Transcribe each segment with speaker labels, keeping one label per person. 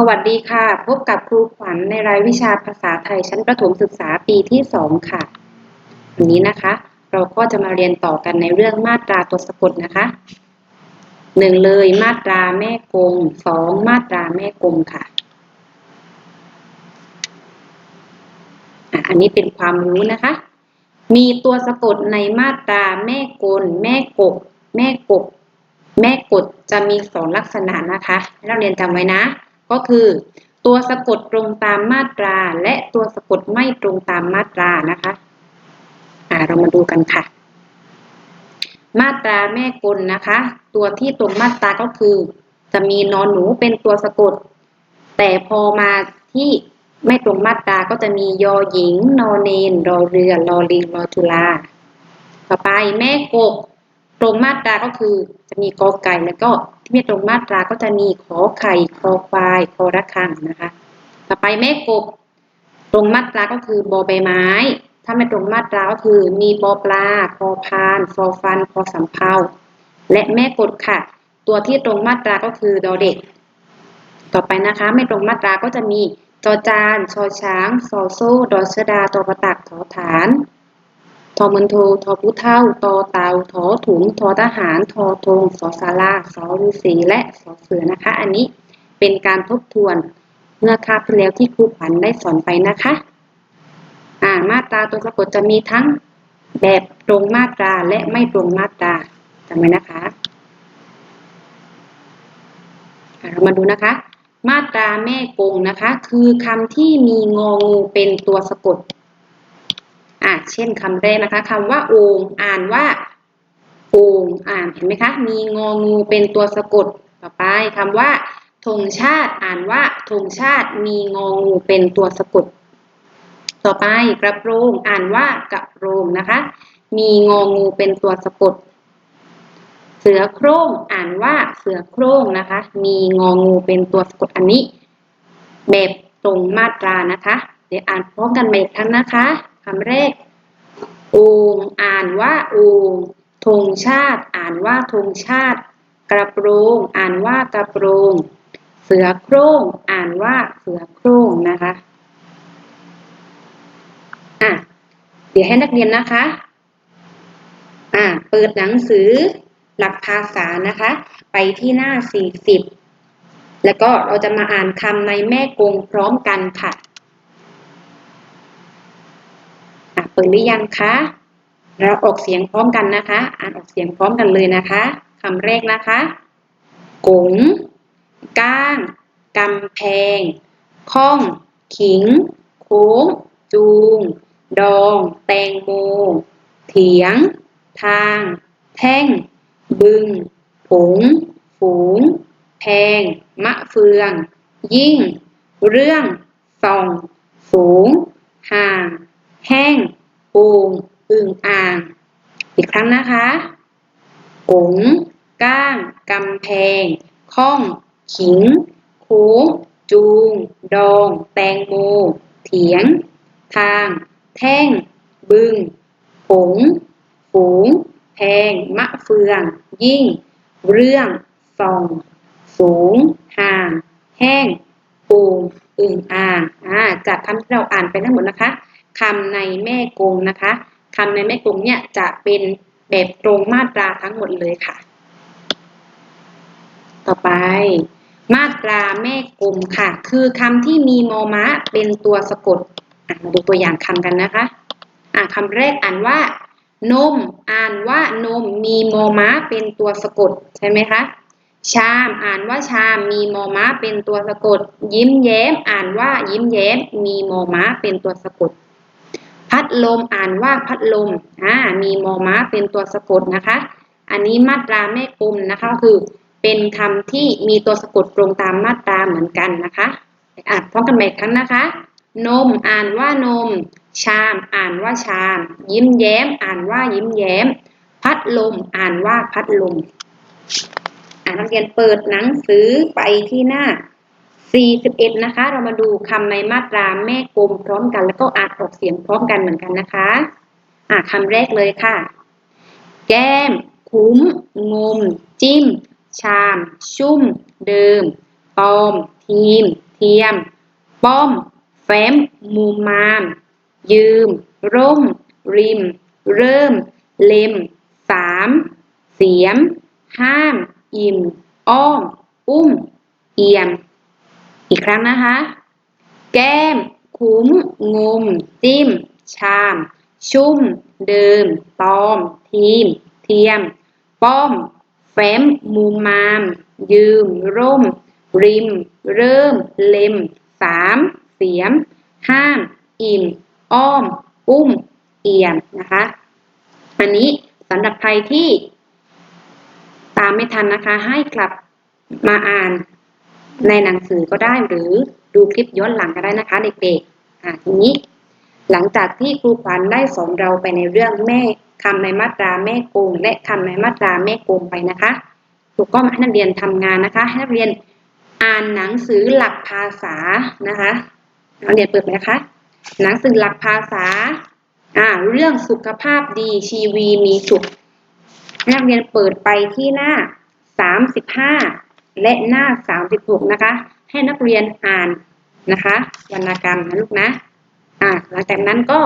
Speaker 1: สวัสดีค่ะ พบกับครูขวัญในรายวิชาภาษาไทยชั้นประถมศึกษาปีที่สองค่ะ วันนี้นะคะ เราก็จะมาเรียนต่อกันในเรื่องมาตราตัวสะกดนะคะหนึ่งเลยมาตราแม่กงสองมาตราแม่กงค่ะอันนี้เป็นความรู้นะคะ มีตัวสะกดในมาตราแม่กล แม่กก แม่กก แม่กดจะมีสองลักษณะนะคะให้เราเรียนจำไว้นะ ก็คือ ตัวสะกดตรงตามมาตรา และตัวสะกดไม่ตรงตามมาตรานะคะอ่าเรามาดูกันค่ะ มาตราแม่กลนะคะ ตัวที่ตรงมาตราก็คือ จะมีนอนหนูเป็นตัวสะกด แต่พอมาที่ไม่ตรงมาตราก็จะมียอหญิง นอเนนรอเรือรอลิงรอจุลาต่อไปแม่กบตรงมาตราก็คือจะมีกอไก่แล้วก็ ที่ไม่ตรงมาตราก็จะมีขอไข่คอควายคอระฆังนะคะ ต่อไปแม่กบ ตรงมาตราก็คือบอใบไม้ ถ้าไม่ตรงมาตราก็คือมีปอปลาพอพานฟอฟันพอสำเพาและแม่กดค่ะ ตัวที่ตรงมาตราก็คือดอเด็ก ต่อไปนะคะไม่ตรงมาตราก็จะมีจอจานชอช้างซอโซ่ดอชดาตอประตักทอฐาน ทอมันโททอผู้เท่าตอเตาทอถุงทอทหาร ทอธงสอสาราสอฤาษีและสอเสือนะคะ อันนี้เป็นการทบทวนเมื่อคาบที่แล้วที่ครูขวัญได้สอนไปนะคะอ่ามาตราตัวสะกดจะมีทั้งแบบตรงมาตราและไม่ตรงมาตราจำไว้นะคะเรามาดูนะคะ มาตราแม่กงนะคะ คือคำที่มีงองูเป็นตัวสะกด อะเช่นคำแรกนะคะคำว่าโอ่งอ่านว่าโอ่งอ่านเห็นไหมคะ มีงองูเป็นตัวสะกดต่อไปคำว่าธงชาติอ่านว่าธงชาติมีงองูเป็นตัวสะกด ต่อไปกระโปรงอ่านว่ากระโปรงนะคะ มีงองูเป็นตัวสะกด เสือโคร่งอ่านว่าเสือโคร่งนะคะ มีงองูเป็นตัวสะกดอันนี้ แบบตรงมาตรานะคะ เดี๋ยวอ่านพร้อมกันใหม่อีกครั้งนะคะ คำแรกโองอ่านว่าโองธงชาติ อ่านว่าธงชาติ กระโปรง อ่านว่ากระโปรง เสือโคร่ง อ่านว่าเสือโคร่งนะคะอะเดี๋ยวให้นักเรียนนะคะอ่าเปิดหนังสือหลักภาษานะคะ ไปที่หน้า 40 แล้วก็เราจะมาอ่านคำในแม่กงพร้อมกันค่ะ อะเปิดหรือยังคะ เราออกเสียงพร้อมกันนะคะ อ่านออกเสียงพร้อมกันเลยนะคะคำแรกนะคะกงก้างกำแพงข้อง ขิง โค้ง จูง ดอง แตงโม เถียง ทาง แท่ง บึง ผง ฝูง แพง มะเฟือง ยิ่ง เรื่อง ส่อง สูง ห่าง แห้งปูงอึ่งอ่าง อีกครั้งนะคะกงก้างกำแพงข้องขิงโค้งจูง ดอง แตงโม เถียง ทาง แท่ง บึงผงฝูง แพง มะเฟือง ยิ่ง เรื่องส่อง สูง ห่าง แห้งปูงอึ่งอ่างอ่าจากคำที่เราอ่านไปทั้งหมดนะคะ คำในแม่กงนะคะคำในแม่กงเนี่ยจะเป็นแบบตรงมาตราทั้งหมดเลยค่ะ ต่อไป มาตราแม่กลมค่ะ คือคำที่มีมอมะเป็นตัวสะกดะมาดูตัวอย่างคำกันนะคะอะคำแรกอ่านว่า นม อ่านว่านมมีมอมะเป็นตัวสะกดใช่ไหมคะชามอ่านว่าชามมีมอมะเป็นตัวสะกด ยิ้มแย้ม อ่านว่ายิ้มแย้ม มีมอมะเป็นตัวสะกด พัดลมอ่านว่าพัดลมอ่ามีมอมะเป็นตัวสะกดนะคะ อันนี้มาตราแม่กลมนะคะคือเป็นคำที่มีตัวสะกดตรงตามมาตราเหมือนกันนะคะอ่านพร้อมกันใหม่ครั้งนะคะ นมอ่านว่านม ชามอ่านว่าชาม ยิ้มแย้ม อ่านว่ายิ้มแย้ม พัดลมอ่านว่าพัดลมอ่านนักเรียนเปิดหนังสือไปที่หน้า 41 นะคะ เรามาดูคำในมาตราแม่กลมพร้อมกัน แล้วก็อ่านออกเสียงพร้อมกันเหมือนกันนะคะ อ่าคำแรกเลยค่ะ แก้ม คุ้ม งม จิ้ม ชาม ชุ่ม เดิมตอม ทีม เทียม ป้อม แฟ้ม มูมาม ยืม ร่ม ริม เริ่ม เล็ม สาม เสียม ห้าม อิ่ม อ้อม อุ้ม เอี่ยม อีกครั้งนะคะ แก้ม คุ้ม งม จิ้ม ชาม ชุ่มเดิมตอม ทีม เทียม ป้อม แฟ้ม มูมาม ยืม ร่ม ริม เริ่ม เล็ม สาม เสียม ห้าม อิ่ม อ้อม อุ้ม เอี่ยม นะคะ อันนี้สำหรับใครที่ตามไม่ทันนะคะ ให้กลับมาอ่าน ในหนังสือก็ได้หรือดูคลิปย้อนหลังก็ได้นะคะเด็กๆอ่าทีนี้ หลังจากที่ครูขวัญได้สอนเราไปในเรื่องแม่คำในมาตราแม่โกง และคำในมาตราแม่โกงไปนะคะครูก็มาให้นักเรียนทำงานนะคะ ให้นักเรียนอ่านหนังสือหลักภาษานะคะนักเรียนเปิดไหมคะหนังสือหลักภาษาอ่าเรื่องสุขภาพดีชีวีมีสุขนักเรียนเปิดไปที่หน้า35 และหน้า 36 นะคะ ให้นักเรียนอ่านนะคะวรรณกรรมนะลูกนะอ่าหลังจากนั้นก็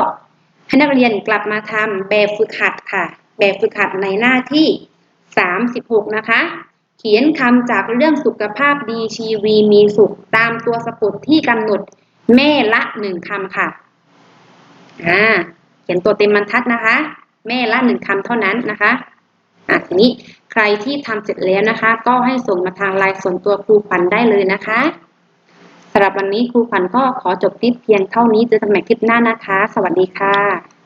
Speaker 1: ให้นักเรียนกลับมาทำแบบฝึกหัดค่ะ แบบฝึกหัดในหน้าที่ 36 นะคะ เขียนคำจากเรื่องสุขภาพดีชีวีมีสุขตามตัวสะกดที่กำหนดแม่ละหนึ่งคำค่ะอ่าเขียนตัวเต็มบรรทัดนะคะ แม่ละหนึ่งคำเท่านั้นนะคะ อะทีนี้ใครที่ทำเสร็จแล้วนะคะ ก็ให้ส่งมาทางไลน์ส่วนตัวครูขวัญได้เลยนะคะสำหรับวันนี้ครูขวัญก็ขอจบคลิปเพียงเท่านี้เจอกันใหม่คลิปหน้านะคะ สวัสดีค่ะ